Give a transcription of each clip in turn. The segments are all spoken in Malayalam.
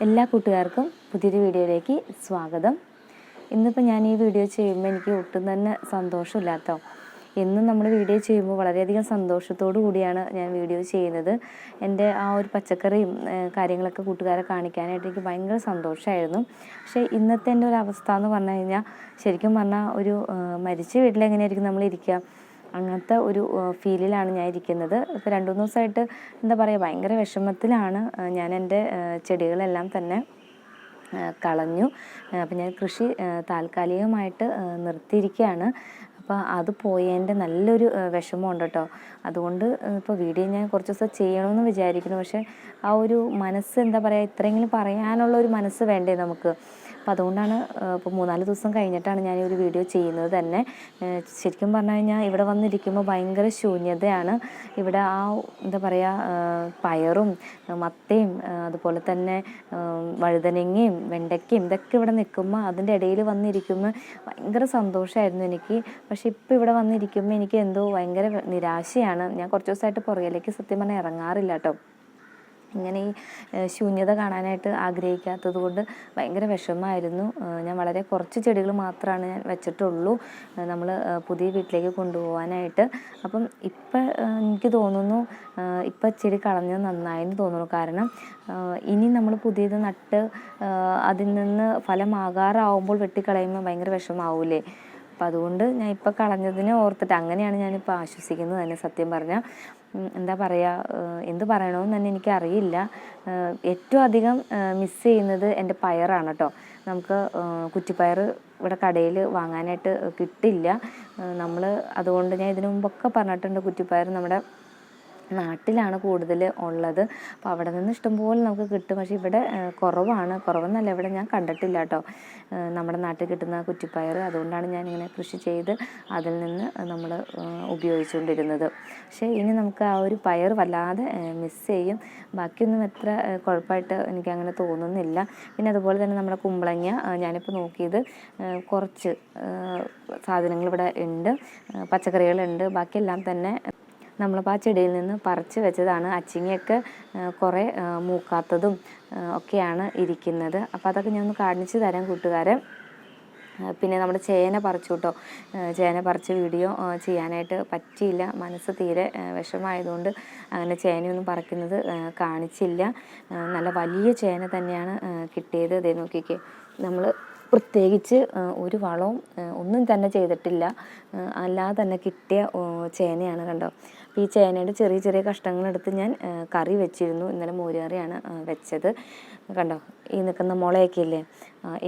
എല്ലാ കൂട്ടുകാർക്കും പുതിയൊരു വീഡിയോയിലേക്ക് സ്വാഗതം. ഇന്നിപ്പോൾ ഞാൻ ഈ വീഡിയോ ചെയ്യുമ്പോൾ എനിക്ക് ഒട്ടും തന്നെ സന്തോഷമില്ലാത്തോ. എന്നും നമ്മൾ വീഡിയോ ചെയ്യുമ്പോൾ വളരെയധികം സന്തോഷത്തോടു കൂടിയാണ് ഞാൻ വീഡിയോ ചെയ്യുന്നത്. എന്റെ ആ ഒരു പച്ചക്കറിയും കാര്യങ്ങളൊക്കെ കൂട്ടുകാരെ കാണിക്കാനായിട്ട് എനിക്ക് ഭയങ്കര സന്തോഷമായിരുന്നു പക്ഷേ ഇന്നത്തെ എന്റെ ഒരു അവസ്ഥ എന്ന് പറഞ്ഞു കഴിഞ്ഞാൽ ശരിക്കും പറഞ്ഞാൽ ഒരു മരിച്ച വീട്ടിലെങ്ങനെയായിരിക്കും നമ്മൾ ഇരിക്കുക അങ്ങനത്തെ ഒരു ഫീലിലാണ് ഞാൻ ഇരിക്കുന്നത് ഇപ്പോൾ രണ്ട് മൂന്ന് ദിവസമായിട്ട് എന്താ പറയുക ഭയങ്കര വിഷമത്തിലാണ്. ഞാൻ എന്റെ ചെടികളെല്ലാം തന്നെ കളഞ്ഞു. അപ്പം ഞാൻ കൃഷി താൽക്കാലികമായിട്ട് നിർത്തിയിരിക്കുകയാണ്. അപ്പോൾ അത് പോയതിന്റെ നല്ലൊരു വിഷമമുണ്ട് കേട്ടോ. അതുകൊണ്ട് ഇപ്പോൾ വീഡിയോ ഞാൻ കുറച്ച് ദിവസം ചെയ്യണമെന്ന് വിചാരിക്കുന്നു. പക്ഷേ ആ ഒരു മനസ്സ് എന്താ പറയുക ഇത്രയെങ്കിലും പറയാനുള്ള ഒരു മനസ്സ് വേണ്ടേ നമുക്ക്? അപ്പോൾ അതുകൊണ്ടാണ് ഇപ്പോൾ മൂന്നാൽ ദിവസം കഴിഞ്ഞിട്ടാണ് ഞാൻ ഈ ഒരു വീഡിയോ ചെയ്യുന്നത് തന്നെ. ശരിക്കും പറഞ്ഞു കഴിഞ്ഞാൽ ഇവിടെ വന്നിരിക്കുമ്പോൾ ഭയങ്കര ശൂന്യതയാണ്. ഇവിടെ ആ എന്താ പറയുക പയറും മത്തയും അതുപോലെ തന്നെ വഴുതനങ്ങയും വെണ്ടയ്ക്കയും ഇതൊക്കെ ഇവിടെ നിൽക്കുമ്പോൾ അതിന്റെ ഇടയിൽ വന്നിരിക്കുമ്പോൾ ഭയങ്കര സന്തോഷമായിരുന്നു എനിക്ക്. പക്ഷെ ഇപ്പോൾ ഇവിടെ വന്നിരിക്കുമ്പോൾ എനിക്ക് എന്തോ ഭയങ്കര നിരാശയാണ്. ഞാൻ കുറച്ച് ദിവസമായിട്ട് പുറകിലേക്ക് സത്യം പറഞ്ഞാൽ ഇറങ്ങാറില്ല കേട്ടോ ഇങ്ങനെ ഈ ശൂന്യത കാണാനായിട്ട് ആഗ്രഹിക്കാത്തത് കൊണ്ട് ഭയങ്കര വിഷമമായിരുന്നു. ഞാൻ വളരെ കുറച്ച് ചെടികൾ മാത്രമാണ് ഞാൻ വെച്ചിട്ടുള്ളൂ. നമ്മൾ പുതിയ വീട്ടിലേക്ക് കൊണ്ടുപോകാനായിട്ട് അപ്പം ഇപ്പം എനിക്ക് തോന്നുന്നു ഇപ്പം ചെടി കളഞ്ഞത് നന്നായെന്ന് തോന്നുന്നു. കാരണം ഇനി നമ്മൾ പുതിയത് നട്ട് അതിൽ നിന്ന് ഫലമാകാറാവുമ്പോൾ വെട്ടിക്കളയുമ്പോൾ ഭയങ്കര വിഷമാവൂലേ? അപ്പം അതുകൊണ്ട് ഞാൻ ഇപ്പം കളഞ്ഞതിനെ ഓർത്തിട്ട് അങ്ങനെയാണ് ഞാനിപ്പോൾ ആശ്വസിക്കുന്നത് തന്നെ സത്യം പറഞ്ഞാൽ എന്താ പറയുക എന്ത് പറയണമെന്ന് തന്നെ എനിക്കറിയില്ല. അറിയില്ല ഏറ്റവും അധികം മിസ് ചെയ്യുന്നത് എന്റെ പയറാണ് കേട്ടോ. നമുക്ക് കുറ്റിപ്പയർ ഇവിടെ കടയിൽ വാങ്ങാനായിട്ട് കിട്ടില്ല. നമ്മൾ അതുകൊണ്ട് ഞാൻ ഇതിനു മുമ്പൊക്കെ പറഞ്ഞിട്ടുണ്ട് കുറ്റിപ്പയർ നമ്മുടെ നാട്ടിലാണ് കൂടുതൽ ഉള്ളത്. അപ്പോൾ അവിടെ നിന്ന് ഇഷ്ടംപോലെ നമുക്ക് കിട്ടും. പക്ഷേ ഇവിടെ കുറവാണ്. കുറവെന്നല്ല ഇവിടെ ഞാൻ കണ്ടിട്ടില്ല കേട്ടോ. നമ്മുടെ നാട്ടിൽ കിട്ടുന്ന കുറ്റിപ്പയർ. അതുകൊണ്ടാണ് ഞാനിങ്ങനെ കൃഷി ചെയ്ത് അതിൽ നിന്ന് നമ്മൾ ഉപയോഗിച്ചുകൊണ്ടിരുന്നത്. പക്ഷേ ഇനി നമുക്ക് ആ ഒരു പയർ വല്ലാതെ മിസ് ചെയ്യും. ബാക്കിയൊന്നും എത്ര കുഴപ്പമായിട്ട് എനിക്കങ്ങനെ തോന്നുന്നില്ല. പിന്നെ അതുപോലെ തന്നെ നമ്മുടെ കുമ്പളങ്ങ ഞാനിപ്പോൾ നോക്കിയത് കുറച്ച് സാധനങ്ങൾ ഇവിടെ ഉണ്ട്. പച്ചക്കറികളുണ്ട്. ബാക്കിയെല്ലാം തന്നെ നമ്മളിപ്പോൾ ആ ചെടിയിൽ നിന്ന് പറിച്ചു വെച്ചതാണ്. അച്ചിങ്ങയൊക്കെ കുറേ മൂക്കാത്തതും ഒക്കെയാണ് ഇരിക്കുന്നത്. അപ്പോൾ അതൊക്കെ ഞാൻ ഒന്ന് കാണിച്ചു തരാം കൂട്ടുകാരെ. പിന്നെ നമ്മുടെ ചേന പറിച്ചു കേട്ടോ ചേന പറിച്ച വീഡിയോ ചെയ്യാനായിട്ട് പറ്റിയില്ല. മനസ്സ് തീരെ വിഷമായതുകൊണ്ട് അങ്ങനെ ചേനയൊന്നും പറിക്കുന്നത് കാണിച്ചില്ല. നല്ല വലിയ ചേന തന്നെയാണ് കിട്ടിയത്. അതേ നോക്കിക്കേ. നമ്മൾ പ്രത്യേകിച്ച് ഒരു വളവും ഒന്നും തന്നെ ചെയ്തിട്ടില്ല. അല്ലാതെ തന്നെ കിട്ടിയ ചേനയാണ് കണ്ടോ. ഈ ചേനയുടെ ചെറിയ ചെറിയ കഷ്ണങ്ങളെടുത്ത് ഞാൻ കറി വെച്ചിരുന്നു. ഇന്നലെ മോരുകറിയാണ് വെച്ചത്. കണ്ടോ ഈ നിൽക്കുന്ന മുളയൊക്കെ ഇല്ലേ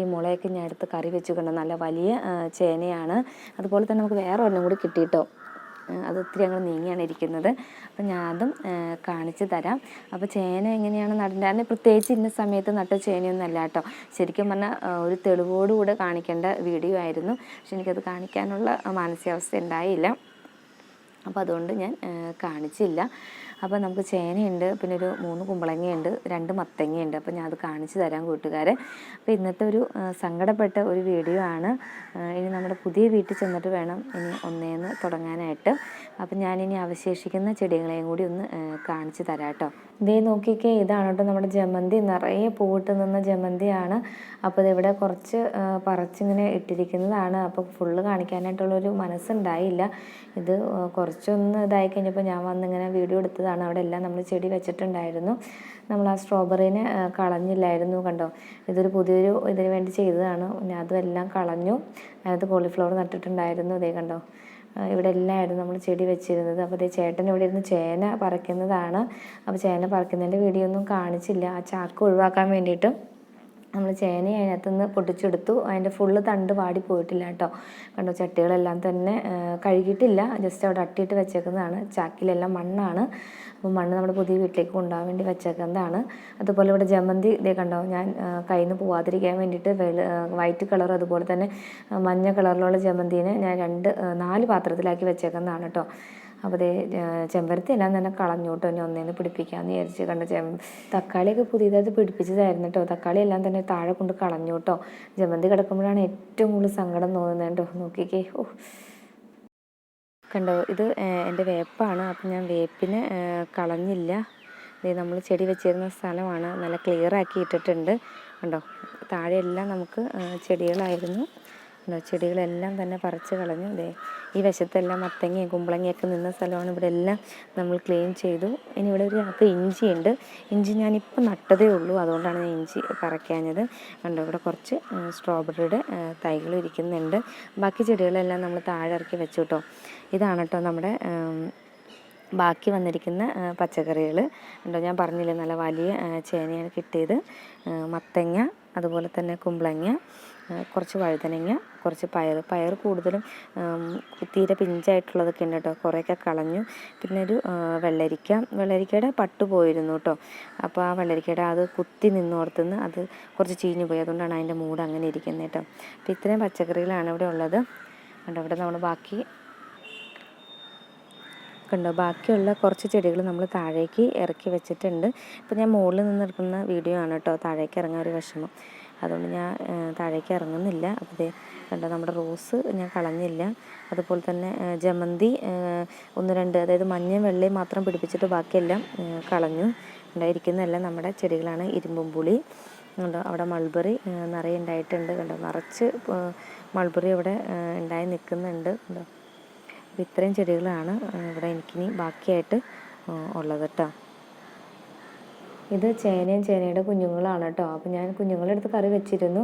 ഈ മുളയൊക്കെ ഞാൻ എടുത്ത് കറി വെച്ചു. കണ്ടോ നല്ല വലിയ ചേനയാണ്. അതുപോലെ തന്നെ നമുക്ക് വേറെ ഒന്നും കൂടി കിട്ടിയിട്ടോ. അത് ഒത്തിരി അങ്ങ് നീങ്ങിയാണ് ഇരിക്കുന്നത്. അപ്പം ഞാൻ അതും കാണിച്ചു തരാം. അപ്പോൾ ചേന എങ്ങനെയാണ് നടേണ്ടത്? പ്രത്യേകിച്ച് ഇന്ന സമയത്ത് നട്ട ചേനയൊന്നും അല്ല കേട്ടോ. ശരിക്കും പറഞ്ഞാൽ ഒരു തെളിവോടുകൂടെ കാണിക്കേണ്ട വീഡിയോ ആയിരുന്നു. പക്ഷെ എനിക്കത് കാണിക്കാനുള്ള മാനസികാവസ്ഥ ഉണ്ടായില്ല. അപ്പോൾ അതുകൊണ്ട് ഞാൻ കാണിച്ചില്ല. അപ്പോൾ നമുക്ക് ചേനയുണ്ട് പിന്നെ ഒരു മൂന്ന് കുമ്പളങ്ങയുണ്ട് രണ്ട് മത്തങ്ങയുണ്ട്. അപ്പോൾ ഞാൻ അത് കാണിച്ചു തരാം കൂട്ടുകാരെ. അപ്പോൾ ഇന്നത്തെ ഒരു സങ്കടപ്പെട്ട ഒരു വീഡിയോ ആണ്. ഇനി നമ്മുടെ പുതിയ വീട്ടിൽ ചെന്നിട്ട് വേണം ഇനി ഒന്നേന്ന് തുടങ്ങാനായിട്ട്. അപ്പം ഞാനിനി അവശേഷിക്കുന്ന ചെടികളെയും കൂടി ഒന്ന് കാണിച്ചു തരാം കേട്ടോ ഇതേ നോക്കിക്കേ ഇതാണ് കേട്ടോ നമ്മുടെ ജമന്തി. നിറയെ പൂവിട്ട് നിന്ന ജമന്തിയാണ്. അപ്പോൾ ഇവിടെ കുറച്ച് പറിച്ചിങ്ങനെ ഇട്ടിരിക്കുന്നതാണ്. അപ്പോൾ ഫുള്ള് കാണിക്കാനായിട്ടുള്ളൊരു മനസ്സുണ്ടായില്ല. ഇത് കുറച്ചൊന്ന് ഇതായി കഴിഞ്ഞപ്പോൾ ഞാൻ വന്നിങ്ങനെ വീഡിയോ എടുത്തതാണ്. അവിടെ എല്ലാം നമ്മൾ ചെടി വെച്ചിട്ടുണ്ടായിരുന്നു. നമ്മൾ ആ സ്ട്രോബെറീനെ കളഞ്ഞില്ലായിരുന്നു കണ്ടോ? ഇതൊരു പുതിയൊരു ഇതിന് വേണ്ടി ചെയ്തതാണ്. പിന്നെ അതെല്ലാം കളഞ്ഞു. അതിനകത്ത് കോളിഫ്ലവർ നട്ടിട്ടുണ്ടായിരുന്നു. ഇതേ കണ്ടോ? ഇവിടെ എല്ലാമായിരുന്നു നമ്മൾ ചെടി വെച്ചിരുന്നത്. അപ്പോൾ അതേ ചേട്ടൻ ഇവിടെ ഇരുന്ന് ചേന പറിക്കുന്നതാണ്. അപ്പോൾ ചേന പറിക്കുന്നതിന്റെ വീഡിയോ ഒന്നും കാണിച്ചില്ല. ആ ചാക്ക് ഒഴിവാക്കാൻ വേണ്ടിയിട്ട് നമ്മൾ ചേന അതിനകത്ത് നിന്ന് പൊട്ടിച്ചെടുത്തു. അതിന്റെ ഫുള്ള് തണ്ട് വാടി പോയിട്ടില്ല കേട്ടോ. കണ്ടോ ചട്ടികളെല്ലാം തന്നെ കഴുകിയിട്ടില്ല. ജസ്റ്റ് അവിടെ അട്ടിയിട്ട് വെച്ചേക്കുന്നതാണ്. ചാക്കിലെല്ലാം മണ്ണാണ്. അപ്പോൾ മണ്ണ് നമ്മുടെ പുതിയ വീട്ടിലേക്ക് കൊണ്ടുപോകാൻ വേണ്ടി വെച്ചേക്കുന്നതാണ്. അതുപോലെ ഇവിടെ ജമന്തി ഇതേ കണ്ടോ ഞാൻ കയ്യിൽ നിന്ന് പോവാതിരിക്കാൻ വേണ്ടിയിട്ട് വൈറ്റ് കളർ അതുപോലെ തന്നെ മഞ്ഞ കളറിലുള്ള ജമന്തിനെ ഞാൻ രണ്ട് നാല് പാത്രത്തിലാക്കി വെച്ചേക്കുന്നതാണ് കേട്ടോ. അപ്പോൾ ദേ ചെമ്പരത്തി എല്ലാം തന്നെ കളഞ്ഞു കേട്ടോ ഇനി ഒന്നേന്ന് പിടിപ്പിക്കാമെന്ന് വിചാരിച്ച് കണ്ട്. ചെം തക്കാളിയൊക്കെ പുതിയതായിട്ട് പിടിപ്പിച്ചതായിരുന്നു കേട്ടോ തക്കാളി എല്ലാം തന്നെ താഴെ കൊണ്ട് കളഞ്ഞു കേട്ടോ ജമന്തി കിടക്കുമ്പോഴാണ് ഏറ്റവും കൂടുതൽ സങ്കടം തോന്നുന്നത് കേട്ടോ നോക്കിക്കേ. ഓ. കണ്ടോ ഇത് എന്റെ വേപ്പാണ്. അപ്പം ഞാൻ വേപ്പിനെ കളഞ്ഞില്ല. നമ്മൾ ചെടി വെച്ചിരുന്ന സ്ഥലമാണ്. നല്ല ക്ലിയർ ആക്കി ഇട്ടിട്ടുണ്ട്. കണ്ടോ താഴെയെല്ലാം നമുക്ക് ചെടികളായിരുന്നു. ചെടികളെല്ലാം തന്നെ പറിച്ച് കളഞ്ഞു. ദേ ഈ വശത്തെല്ലാം മത്തങ്ങയും കുമ്പളങ്ങയൊക്കെ നിന്ന സ്ഥലമാണ്. ഇവിടെ എല്ലാം നമ്മൾ ക്ലീൻ ചെയ്തു. ഇനി ഇവിടെ ഒരു ഇഞ്ചി ഇഞ്ചിയുണ്ട്. ഇഞ്ചി ഞാനിപ്പോൾ നട്ടതേ ഉള്ളൂ. അതുകൊണ്ടാണ് ഞാൻ ഇഞ്ചി പറിക്കാഞ്ഞത്. കണ്ടോ ഇവിടെ കുറച്ച് സ്ട്രോബെറിയുടെ തൈകൾ ഇരിക്കുന്നുണ്ട്. ബാക്കി ചെടികളെല്ലാം നമ്മൾ താഴെ ഇറക്കി വെച്ചു കേട്ടോ. ഇതാണ് കേട്ടോ നമ്മുടെ ബാക്കി വന്നിരിക്കുന്ന പച്ചക്കറികൾ ഉണ്ടോ ഞാൻ പറഞ്ഞില്ലേ നല്ല വലിയ ചേനയാണ് കിട്ടിയത്. മത്തങ്ങ അതുപോലെ തന്നെ കുമ്പളങ്ങ കുറച്ച് വഴുതനങ്ങ കുറച്ച് പയർ പയർ കൂടുതലും തീരെ പിഞ്ചായിട്ടുള്ളതൊക്കെ ഉണ്ട് കേട്ടോ. കുറേയൊക്കെ കളഞ്ഞു. പിന്നെ ഒരു വെള്ളരിക്ക. വെള്ളരിക്കയുടെ പട്ട് പോയിരുന്നു കേട്ടോ. അപ്പോൾ ആ വെള്ളരിക്കയുടെ അത് കുത്തി നിന്നോർത്തുനിന്ന് അത് കുറച്ച് ചീഞ്ഞു പോയി. അതുകൊണ്ടാണ് അതിന്റെ മൂട് അങ്ങനെ ഇരിക്കുന്നത് കേട്ടോ. അപ്പോൾ ഇത്രയും പച്ചക്കറികളാണ് ഇവിടെ ഉള്ളത്. കണ്ടോ ഇവിടെ നമ്മൾ ബാക്കി കണ്ടോ? ബാക്കിയുള്ള കുറച്ച് ചെടികൾ നമ്മൾ താഴേക്ക് ഇറക്കി വെച്ചിട്ടുണ്ട്. ഇപ്പം ഞാൻ മുകളിൽ നിന്ന് എടുക്കുന്ന വീഡിയോ ആണ് കേട്ടോ. താഴേക്ക് ഇറങ്ങാൻ ഒരു വിഷമം. അതുകൊണ്ട് ഞാൻ താഴേക്ക് ഇറങ്ങുന്നില്ല. അപ്പോൾ ഇതേ കണ്ടോ? നമ്മുടെ റോസ് ഞാൻ കളഞ്ഞില്ല. അതുപോലെ തന്നെ ജമന്തി ഒന്ന് രണ്ട് അതായത് മഞ്ഞയും വെള്ളയും മാത്രം പിടിപ്പിച്ചിട്ട് ബാക്കിയെല്ലാം കളഞ്ഞു. ഉണ്ടായിരിക്കുന്നതെല്ലാം നമ്മുടെ ചെടികളാണ്. ഇരുമ്പും പുളി കണ്ടോ? അവിടെ മൾബറി നിറയെ ഉണ്ടായിട്ടുണ്ട്. കണ്ടോ? നിറച്ച് മൾബറി അവിടെ ഉണ്ടായി നിൽക്കുന്നുണ്ട്. കണ്ടോ? അപ്പോൾ ഇത്രയും ചെടികളാണ് ഇവിടെ എനിക്കിനി ബാക്കിയായിട്ട് ഉള്ളത് കേട്ടോ. ഇത് ചേനയും ചേനയുടെ കുഞ്ഞുങ്ങളാണ് കേട്ടോ. അപ്പോൾ ഞാൻ കുഞ്ഞുങ്ങളെടുത്ത് കറി വെച്ചിരുന്നു.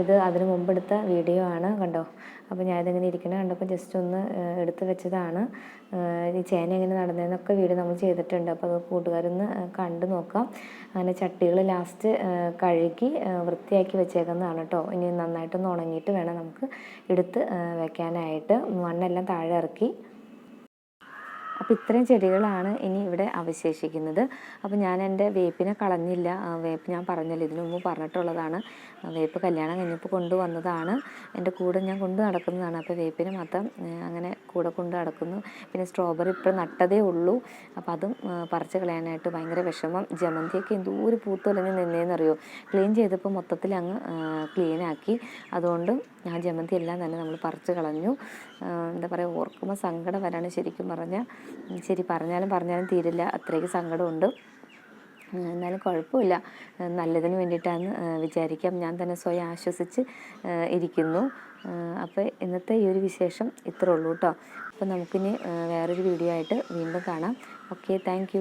ഇത് അതിന് മുമ്പ് എടുത്ത വീഡിയോ ആണ് കണ്ടോ. അപ്പോൾ ഞാൻ ഇരിക്കണ കണ്ടപ്പോൾ ജസ്റ്റ് ഒന്ന് എടുത്ത് വെച്ചതാണ്. ഈ ചേന എങ്ങനെ നടന്നതെന്നൊക്കെ വീഡിയോ നമ്മൾ ചെയ്തിട്ടുണ്ട്. അപ്പോൾ അത് കൂട്ടുകാരൊന്ന് കണ്ടു നോക്കാം. അങ്ങനെ ചട്ടികൾ ലാസ്റ്റ് കഴുകി വൃത്തിയാക്കി വെച്ചേക്കുന്നതാണ് കേട്ടോ. ഇനി നന്നായിട്ടൊന്ന് ഉണങ്ങിയിട്ട് വേണം നമുക്ക് എടുത്ത് വെക്കാനായിട്ട്. മണ്ണെല്ലാം താഴെ ഇറക്കി. അപ്പോൾ ഇത്രയും ചെടികളാണ് ഇനി ഇവിടെ അവശേഷിക്കുന്നത്. അപ്പോൾ ഞാൻ എന്റെ വേപ്പിനെ കളഞ്ഞില്ല. വേപ്പ് ഞാൻ പറഞ്ഞല്ലോ ഇതിനു മുമ്പ് പറഞ്ഞിട്ടുള്ളതാണ്. വേപ്പ് കല്യാണം കഴിഞ്ഞപ്പോൾ കൊണ്ടുവന്നതാണ്. എന്റെ കൂടെ ഞാൻ കൊണ്ടു നടക്കുന്നതാണ്. അപ്പോൾ വേപ്പിന് മാത്രം അങ്ങനെ കൂടെ കൊണ്ടു നടക്കുന്നു. പിന്നെ സ്ട്രോബെറി ഇപ്പോൾ നട്ടതേ ഉള്ളൂ. അപ്പോൾ അതും പറിച്ച് കളയാനായിട്ട് ഭയങ്കര വിഷമം. ജമന്തിയൊക്കെ എന്തോരം പൂത്തൊലഞ്ഞ് നിന്നേന്നറിയോ? ക്ലീൻ ചെയ്തപ്പോൾ മൊത്തത്തിൽ അങ്ങ് ക്ലീനാക്കി. അതുകൊണ്ട് ആ ജമന്തി എല്ലാം തന്നെ നമ്മൾ പറിച്ച് കളഞ്ഞു. എന്താ പറയുക ഓർക്കുമ്പോൾ സങ്കടം വരാണ് ശരിക്കും പറഞ്ഞാൽ. ശരി പറഞ്ഞാലും പറഞ്ഞാലും തീരില്ല. അത്രയ്ക്ക് സങ്കടമുണ്ട്. എന്നാലും കുഴപ്പമില്ല. നല്ലതിന് വേണ്ടിയിട്ടാണ് വിചാരിക്കാം. ഞാൻ തന്നെ സ്വയം ആശ്വസിച്ച് ഇരിക്കുന്നു. അപ്പോൾ ഇന്നത്തെ ഈ ഒരു വിശേഷം ഇത്രേ ഉള്ളൂ കേട്ടോ അപ്പോൾ നമുക്കിനി വേറൊരു വീഡിയോ ആയിട്ട് വീണ്ടും കാണാം. Okay thank